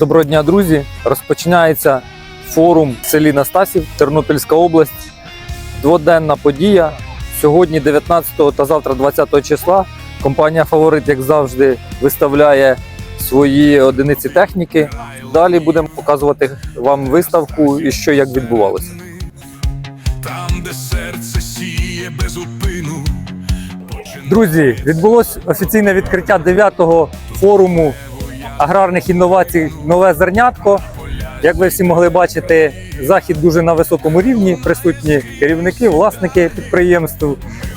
Доброго дня, друзі! Розпочинається форум в селі Настасів, Тернопільська область. Дводенна подія. Сьогодні, 19 та завтра, 20 числа, компанія Фаворит, як завжди, виставляє свої одиниці техніки. Далі будемо показувати вам виставку і що як відбувалося. Там, де серце сіє без упину. Друзі, відбулось офіційне відкриття 9-го форуму аграрних інновацій Нове зернятко. Як ви всі могли бачити, захід дуже на високому рівні. Присутні керівники, власники підприємств.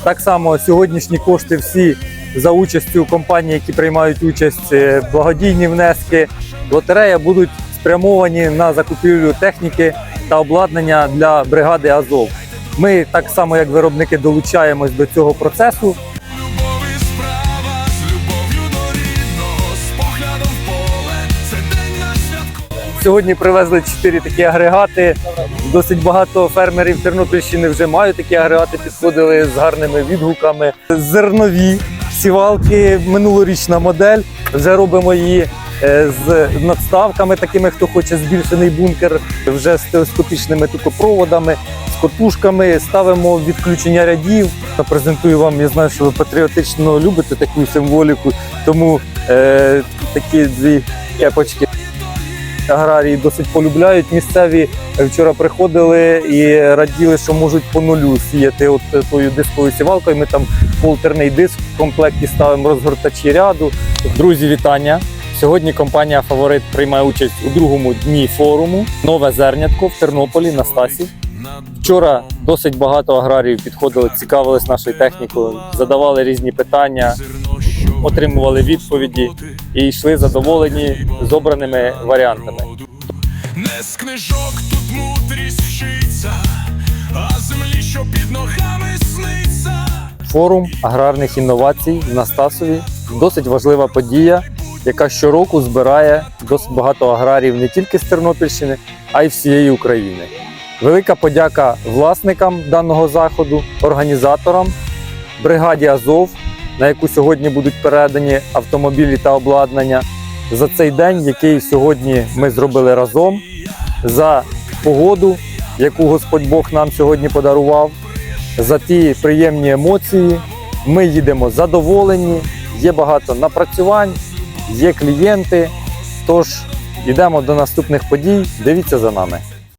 Так само сьогоднішні кошти всі за участю компаній, які приймають участь, е, благодійні внески, лотерея будуть спрямовані на закупівлю техніки та обладнання для бригади Азов. Ми так само, як виробники, долучаємось до цього процесу. Сьогодні привезли чотири такі агрегати. Досить багато фермерів Тернопільщини вже мають такі агрегати, підходили з гарними відгуками. Зернові сівалки, минулорічна модель. Вже робимо її е, з надставками, такими, хто хоче збільшений бункер, вже з телескопічними тукопроводами, з котушками. Ставимо відключення рядів. Презентую вам. Я знаю, що ви патріотично любите таку символіку, тому е, такі дві кепочки аграрії досить полюбляють. Місцеві вчора приходили і раділи, що можуть по нулю сіяти от тою дисковою сівалкою. Ми там полтерний диск в комплекті ставимо розгортачі ряду. Друзі, вітання! Сьогодні компанія Фаворит приймає участь у другому дні форуму Нове зернятко в Тернополі на Стасі. Вчора досить багато аграріїв підходили, цікавились нашою технікою, задавали різні питання, отримували відповіді і йшли задоволені з обраними варіантами. Не з книжок тут мудрість вчиться, а землі, що під ногами сниться. Форум аграрних інновацій в Настасові досить важлива подія, яка щороку збирає досить багато аграріїв не тільки з Тернопільщини, а й всієї України. Велика подяка власникам даного заходу, організаторам, бригаді Азов, на яку сьогодні будуть передані автомобілі та обладнання, за цей день, який сьогодні ми зробили разом, за погоду, яку Господь Бог нам сьогодні подарував за ті приємні емоції. Ми їдемо задоволені, є багато напрацювань, є клієнти. Тож йдемо до наступних подій. Дивіться за нами.